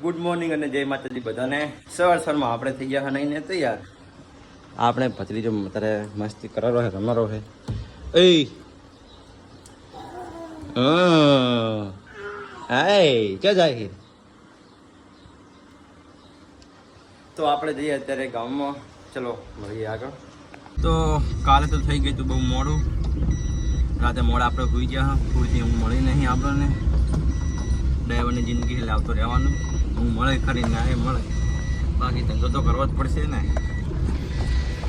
Good morning અને જય માતાજી બધાને. સવાર સવારમાં આપણે થઈ ગયા નહીં ને તૈયાર. આપણે ભત્રીજો અત્યારે મસ્તી કરારો હે રમારો હે. એ હાય, ક્યાં જાય છે તો આપણે જઈએ અત્યારે ગામમાં. ચલો, મળીએ આગળ. તો કાલે તો થઈ ગયું હતું બહુ મોડું. રાતે મોડા આપણે હોઈ ગયા પૂરતી ઊંઘ મળી નહીં આપણને. ડ્રાઈવરની જિંદગી એટલે આવતો રહેવાનું. હું મળે ખરી ના એ મળે. બાકી ધંધો તો કરવો જ પડશે ને.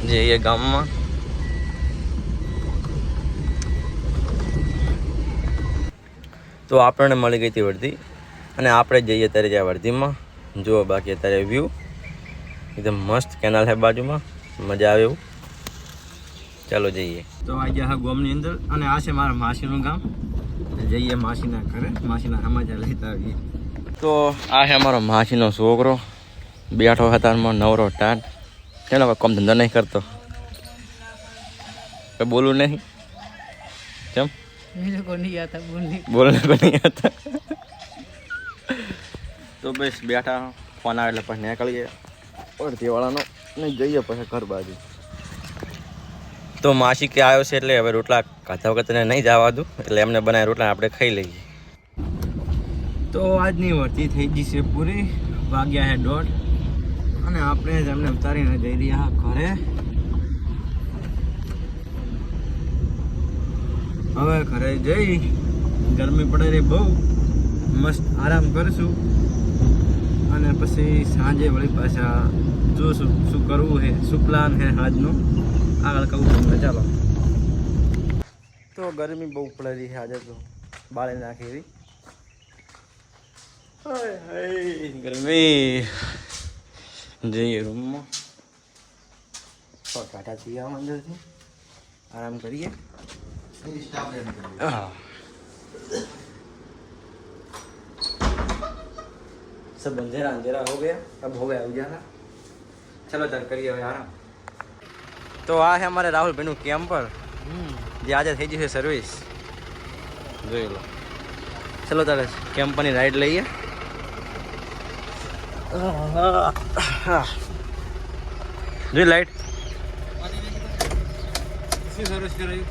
જઈએ ગામમાં. તો આપણને મળી ગઈ હતી વર્ધી. અને આપણે જઈએ અત્યારે જ્યાં વર્ધીમાં. જુઓ બાકી અત્યારે વ્યૂ એકદમ મસ્ત કેનાલ છે બાજુમાં. મજા આવે એવું. ચાલો જઈએ. તો આ ગયા હા ગોમની અંદર. અને આ છે મારા માસીનું ગામ. જઈએ માસીના ઘરે. માસીના સમાચાર લેતા આવીએ. તો આ છે અમારો માસીનો છોકરો. બેઠો હતા નવરો ટાટ કેનો કોઈ કામ ધંધો નહીં કરતો. કઈ બોલું નહીં. કેમ? બોલને પણ નહીં હતા તો બસ બેઠા ફોન આવે એટલે પછી નીકળીએ. અડધીવાળાનો નહીં જઈએ પછી ઘર બાજુ. તો માસી કે આવ્યો છે એટલે હવે રોટલા ખાધા વખતે નહીં જવા દઉં. એટલે એમને બનાવી રોટલા આપણે ખાઈ લઈએ. તો આજની વર્તી થઈ ગઈ છે પૂરી. વાગ્યા છે દોઢ. અને આપણે જ એમને ઉતારીને જઈ રહ્યા ઘરે. હવે ઘરે જઈ ગરમી પડે રહી બહુ. મસ્ત આરામ કરશું. અને પછી સાંજે વળી પાછા જોશું શું કરવું છે શું પ્લાન છે આજનું, આગળ કહું તમને. ચાલો. તો ગરમી બહુ પડે છે આજે તો. બાળી નાખી હાય ગરમી જઈએ રૂમમાં કાઢા છીએ આમ અંદરથી આરામ કરીએ हाँ। सब अंधेरा अंधेरा हो गया अब हो गया उजाला चलो चल करिए હવે આરામ તો આ છે અમારે રાહુલભાઈનું કેમ્પર જે આજે થઈ જશે સર્વિસ જોઈ લો ચલો તારે કેમ્પરની રાઈડ લઈએ જોઈ લાઈટ શું સર્વિસ કરાયું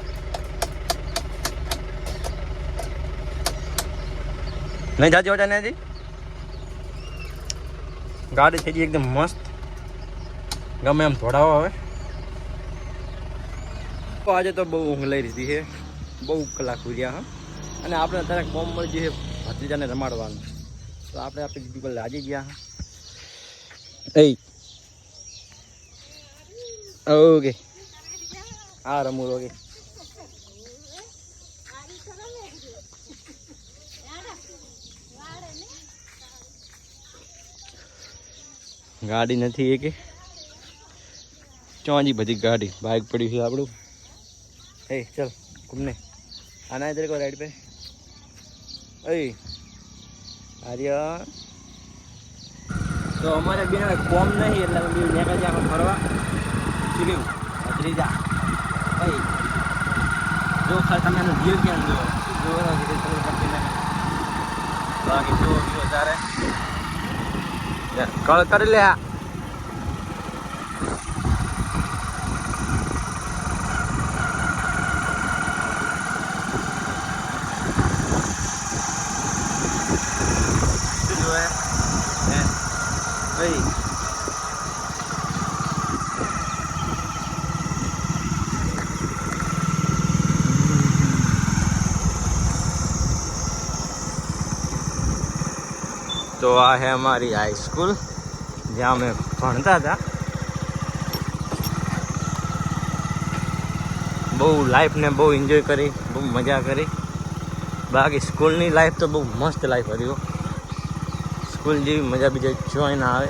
નહીં જાજી હોતા ને હજી ગાડી થઈ ગઈ એકદમ મસ્ત ગમે એમ ધોડાવો હવે તો આજે તો બહુ ઊંઘ લઈ લીધી છે બહુ કલાક રહ્યા હા અને આપણે અત્યારે કોમ મળી જઈએ ભત્રીજાને રમાડવાનું. તો આપણે આપણે બીજું કોઈ લાગી ગયા હા એ ઓકે હા રમું ઓકે ગાડી નથી એ કે ચોજી બધી ગાડી બાઇક પડી છે આપણું એ ચલ ઘૂમને આના ઇધર કો રાઈડ પે એ આર્ય તો અમારે બેન કોમ નહીં એટલે અમે બે નીકળી જાય ફરવા. શું કેવું? ત્રીજા ભાઈ, જો ખાલી તમે એનો વ્યૂ ક્યાં જો બાકી જો વ્યૂ વધારે. કળ કરી લે આ શું જોવે હે ભાઈ. તો આ છે અમારી હાઈસ્કૂલ જ્યાં અમે ભણતા હતા. બહુ લાઈફને બહુ એન્જોય કરી, બહુ મજા કરી. બાકી સ્કૂલની લાઈફ તો બહુ મસ્ત લાઈફ હતી સ્કૂલ જેવી મજા બીજે જોઈ ના આવે.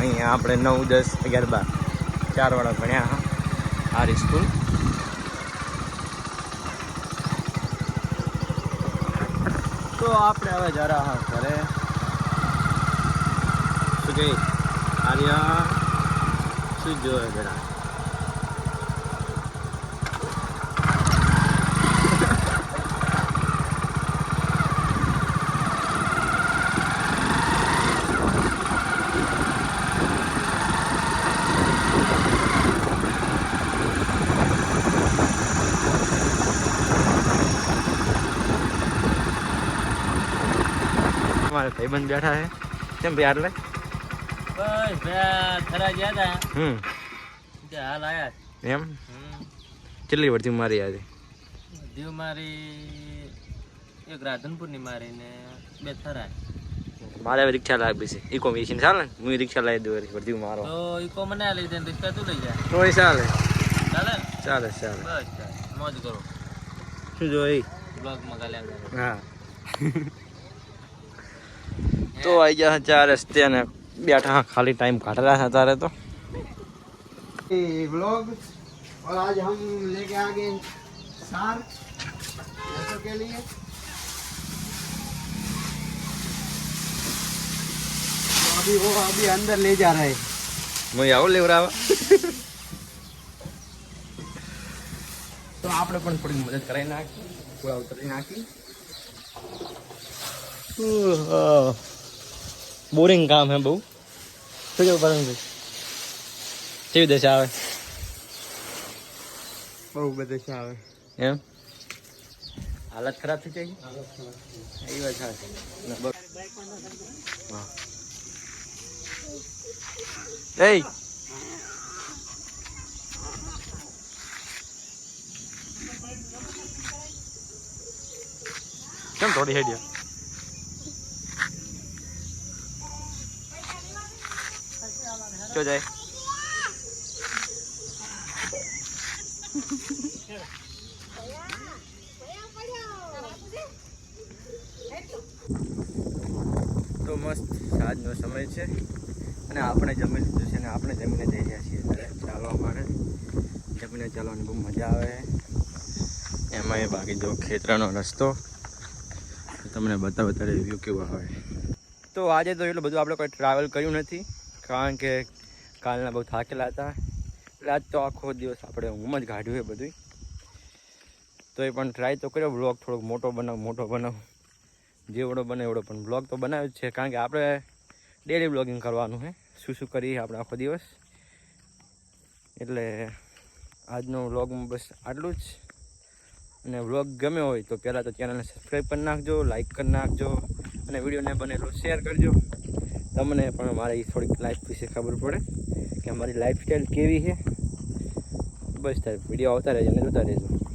અહીંયા આપણે નવ, દસ, અગિયાર, બાર. ચાર વાળા ભણ્યા આરી સ્કૂલ. તો આપણે હવે જરા હા ઘરે. શું કહી? આર્યા, શું જોયે જરા? અમારે ભાઈબંધ બેઠા છે. કેમ ભાઈ આટલે? બસ ભયા થરા ગયા હતા હમ. હાલ આયા. એમ? કેટલી વર્ષથી મારી આજે? દીવ મારી એક રાધનપુરની મારી ને બે થરા મારે રિક્ષા લાવી છે. ઈકો વેચીને ચાલે ને? હું રિક્ષા લાવી દઉં વર્ધી મારો. તો ઈકો મને આ લઈ દે રિક્ષા તું લઈ જા તો ચાલે. ચાલે? ચાલે ચાલે. બસ ચાલ. મોજ કરો. શું જોઈ બ્લોગમાં કાલે. હા. તો આવી ગયા છે ચાર રસ્તે અને બેઠા ખાલી ટાઈમ કાઢેલા છે તારે તો ब्लॉग और आज हम लेके आ गए सार भैंसों के लिए तो अभी वो अभी अंदर ले जा रहे हैं હું આવું લેવડાવા તો આપણે પણ થોડી મદદ કરાવી નાખી થોડા ઉતરી નાખી બોરિંગ કામ હે બહુ. શું કેવું પરંતુ કેવી દશા આવે? બહુ બધી આવે. એમ? હાલત ખરાબ થઈ જાય એ વાત સાચી. કેમ થોડી હેડ્યા? ક્યો જાય. તો મસ્ત સાંજનો સમય છે. અને આપણે જમી લીધું છે અને આપણે જમીને જઈ રહ્યા છીએ ઘરે ચાલવા માટે. જમીને ચાલવાની બહુ મજા આવે. એમાં એ બાકી જો ખેતરાનો રસ્તો. તમને બતાવે ત્યારે વ્યૂ કેવો આવે. તો આજે તો એટલું બધું આપણે કોઈ ટ્રાવેલ કર્યું નથી. કારણ કે કાલના બહુ થાકેલા હતા. એટલે આજ તો આખો દિવસ આપણે ઊંઘમાં જ કાઢ્યું એ બધું તો એ પણ ટ્રાય તો કર્યો. બ્લોગ થોડોક મોટો બનાવ મોટો બનાવ. જેવડો બને એવડો. પણ બ્લોગ તો બનાવ્યો જ છે. કારણ કે આપણે ડેલી બ્લોગિંગ કરવાનું છે. શું શું કરીએ આપણે આખો દિવસ? એટલે આજનો વ્લોગમાં બસ આટલું જ. અને વ્લોગ ગમ્યો હોય તો પહેલાં તો ચેનલને સબસ્ક્રાઈબ કરી નાખજો લાઇક કરી નાખજો, અને વિડીયોને બનેલો શેર કરજો. તમને પણ મારી થોડીક લાઈફ વિશે ખબર પડે. કે અમારી લાઈફસ્ટાઈલ કેવી છે? બસ ત્યારે વીડિયો આવતા રહેજો ને જોતા રહેજો.